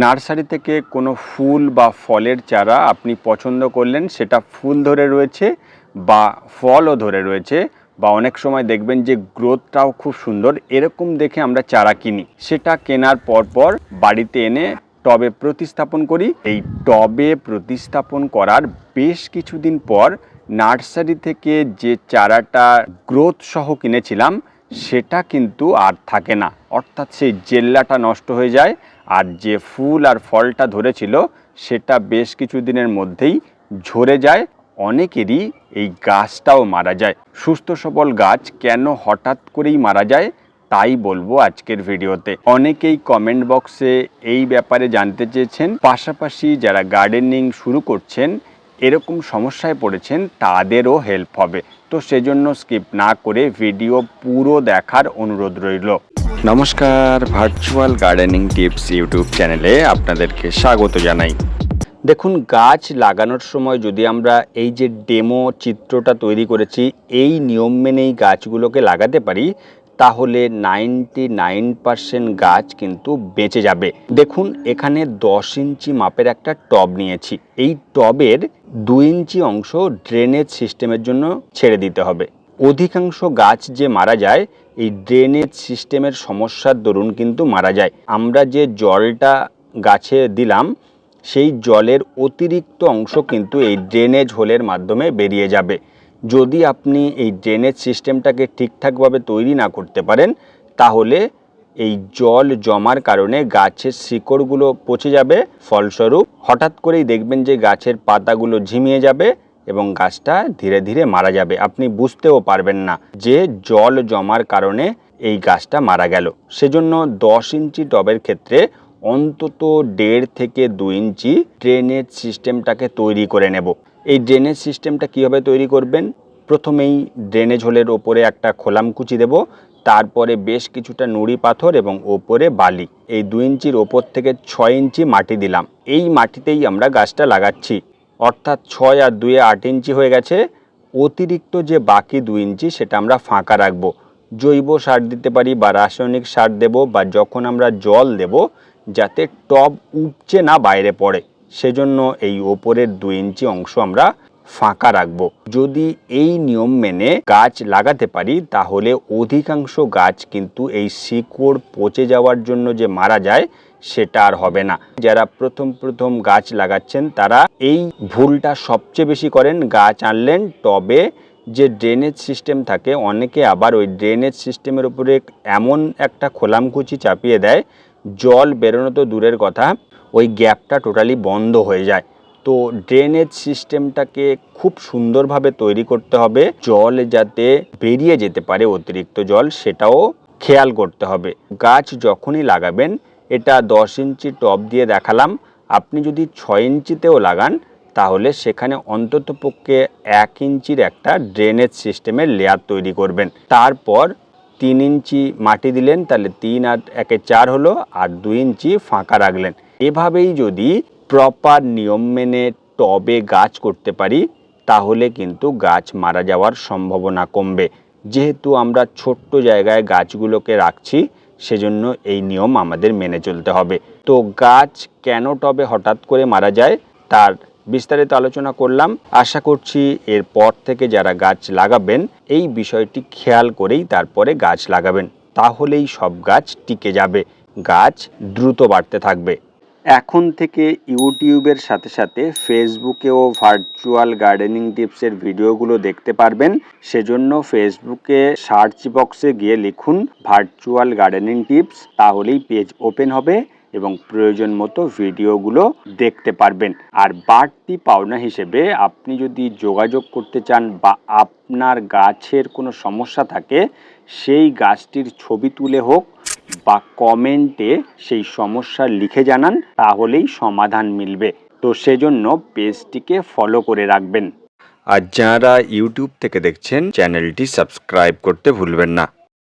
Nursery থেকে কোনো ফুল বা ফলের চারা আপনি পছন্দ করলেন, সেটা ফুল ধরে রয়েছে বা ফলও ধরে রয়েছে বা অনেক সময় দেখবেন যে গ্রোথটাও খুব সুন্দর, এরকম দেখে আমরা চারা কিনি। সেটা কেনার পর পর বাড়িতে এনে টবে প্রতিস্থাপন করি। এই টবে প্রতিস্থাপন করার বেশ কিছুদিন পর নার্সারি থেকে যে চারাটা গ্রোথ সহ কিনেছিলাম সেটা কিন্তু আর থাকে না। অর্থাৎ সেই জেল্লাটা নষ্ট হয়ে যায় আর যে ফুল আর ফলটা ধরেছিল সেটা বেশ কিছু দিনের মধ্যেই ঝরে যায়। অনেকেরই এই গাছটাও মারা যায়। সুস্থ সবল গাছ কেন হঠাৎ করেই মারা যায় তাই বলব আজকের ভিডিওতে। অনেকেই কমেন্ট বক্সে এই ব্যাপারে জানতে চেয়েছেন। পাশাপাশি যারা গার্ডেনিং শুরু করছেন এরকম সমস্যায় পড়েছেন, তাদেরও হেল্প হবে। তো সেজন্য স্কিপ না করে ভিডিও পুরো দেখার অনুরোধ রইল। নমস্কার ভার্চুয়াল গার্ডেনিং টিপস ইউটিউব চ্যানেলে আপনাদেরকে স্বাগত জানাই। দেখুন, গাছ লাগানোর সময় যদি আমরা এই যে ডেমো চিত্রটা তৈরি করেছি, এই নিয়ম মেনেই গাছগুলোকে লাগাতে পারি তাহলে নাইনটি নাইন পার্সেন্ট গাছ কিন্তু বেঁচে যাবে। দেখুন, এখানে দশ ইঞ্চি মাপের একটা টব নিয়েছি। এই টবের দু ইঞ্চি অংশ ড্রেনেজ সিস্টেমের জন্য ছেড়ে দিতে হবে। অধিকাংশ গাছ যে মারা যায়, এই ড্রেনেজ সিস্টেমের সমস্যার দরুন কিন্তু মারা যায়। আমরা যে জলটা গাছে দিলাম, সেই জলের অতিরিক্ত অংশ কিন্তু এই ড্রেনেজ হোলের মাধ্যমে বেরিয়ে যাবে। যদি আপনি এই ড্রেনেজ সিস্টেমটাকে ঠিকঠাকভাবে তৈরি না করতে পারেন, তাহলে এই জল জমার কারণে গাছের শিকড়গুলো পচে যাবে। ফলস্বরূপ হঠাৎ করেই দেখবেন যে গাছের পাতাগুলো ঝিমিয়ে যাবে এবং গাছটা ধীরে ধীরে মারা যাবে। আপনি বুঝতেও পারবেন না যে জল জমার কারণে এই গাছটা মারা গেল। সেজন্য দশ ইঞ্চি টবের ক্ষেত্রে অন্তত দেড় থেকে দু ইঞ্চি ড্রেনেজ সিস্টেমটাকে তৈরি করে নেব। এই ড্রেনেজ সিস্টেমটা কীভাবে তৈরি করবেন? প্রথমেই ড্রেনেজ হোলের ওপরে একটা খোলামকুচি দেব, তারপরে বেশ কিছুটা নুড়ি পাথর এবং ওপরে বালি। এই দু ইঞ্চির ওপর থেকে ছয় ইঞ্চি মাটি দিলাম। এই মাটিতেই আমরা গাছটা লাগাচ্ছি। অর্থাৎ ছয় আর দুয়ে আট ইঞ্চি হয়ে গেছে। অতিরিক্ত যে বাকি দু ইঞ্চি সেটা আমরা ফাঁকা রাখব। জৈব সার দিতে পারি বা রাসায়নিক সার দেব বা যখন আমরা জল দেব যাতে টব উপচে না বাইরে পড়ে। সেজন্য এই ওপরের দু ইঞ্চি অংশ আমরা ফাঁকা রাখব। যদি এই নিয়ম মেনে গাছ লাগাতে পারি, তাহলে অধিকাংশ গাছ কিন্তু এই শিকড় পচে যাওয়ার জন্য যে মারা যায়, সেটা আর হবে না। যারা প্রথম প্রথম গাছ লাগাচ্ছেন, তারা এই ভুলটা সবচেয়ে বেশি করেন, গাছ আনলেন, টবে যে ড্রেনেজ সিস্টেম থাকে, অনেকে আবার ওই ড্রেনেজ সিস্টেমের উপরে এমন একটা খোলামকুচি চাপিয়ে দেয় জল বেরোনো তো দূরের কথা, ওই গ্যাপটা টোটালি বন্ধ হয়ে যায়। তো ড্রেনেজ সিস্টেমটাকে খুব সুন্দরভাবে তৈরি করতে হবে, জল যাতে বেরিয়ে যেতে পারে অতিরিক্ত জল, সেটাও খেয়াল করতে হবে। গাছ যখনই লাগাবেন, এটা দশ ইঞ্চি টব দিয়ে দেখালাম, আপনি যদি ছয় ইঞ্চিতেও লাগান, তাহলে সেখানে অন্তত পক্ষে এক ইঞ্চির একটা ড্রেনেজ সিস্টেমের লেয়ার তৈরি করবেন। তারপর তিন ইঞ্চি মাটি দিলেন, তাহলে তিন আর একে চার হলো আর দুই ইঞ্চি ফাঁকা রাখলেন। এভাবেই যদি প্রপার নিয়ম মেনে টবে গাছ করতে পারি, তাহলে কিন্তু গাছ মারা যাওয়ার সম্ভাবনা কমবে। যেহেতু আমরা ছোট্ট জায়গায় গাছগুলোকে রাখছি, সেজন্য এই নিয়ম আমাদের মেনে চলতে হবে। তো গাছ কেন টবে হঠাৎ করে মারা যায়? তার বিস্তারিত আলোচনা করলাম। আশা করছি এরপর থেকে যারা গাছ লাগাবেন, এই বিষয়টি খেয়াল করেই তারপরে গাছ লাগাবেন। তাহলেই সব গাছ টিকে যাবে, গাছ দ্রুত বাড়তে থাকবে। এখন থেকে ইউটিউবের সাথে সাথে ফেসবুকেও ভার্চুয়াল গার্ডেনিং টিপসের ভিডিওগুলো দেখতে পারবেন। সেজন্য ফেসবুকে সার্চ বক্সে গিয়ে লিখুন ভার্চুয়াল গার্ডেনিং টিপস, তাহলেই পেজ ওপেন হবে। এবং প্রয়োজন মতো ভিডিওগুলো দেখতে পারবেন। আর বাড়তি পাওনা হিসেবে আপনি যদি যোগাযোগ করতে চান বা আপনার গাছের কোনো সমস্যা থাকে, সেই গাছটির ছবি তুলে হোক বা কমেন্টে সেই সমস্যা লিখে জানান, তাহলেই সমাধান মিলবে। তো সেজন্য পেজটিকে ফলো করে রাখবেন। আর যারা ইউটিউব থেকে দেখছেন, চ্যানেলটি সাবস্ক্রাইব করতে ভুলবেন না।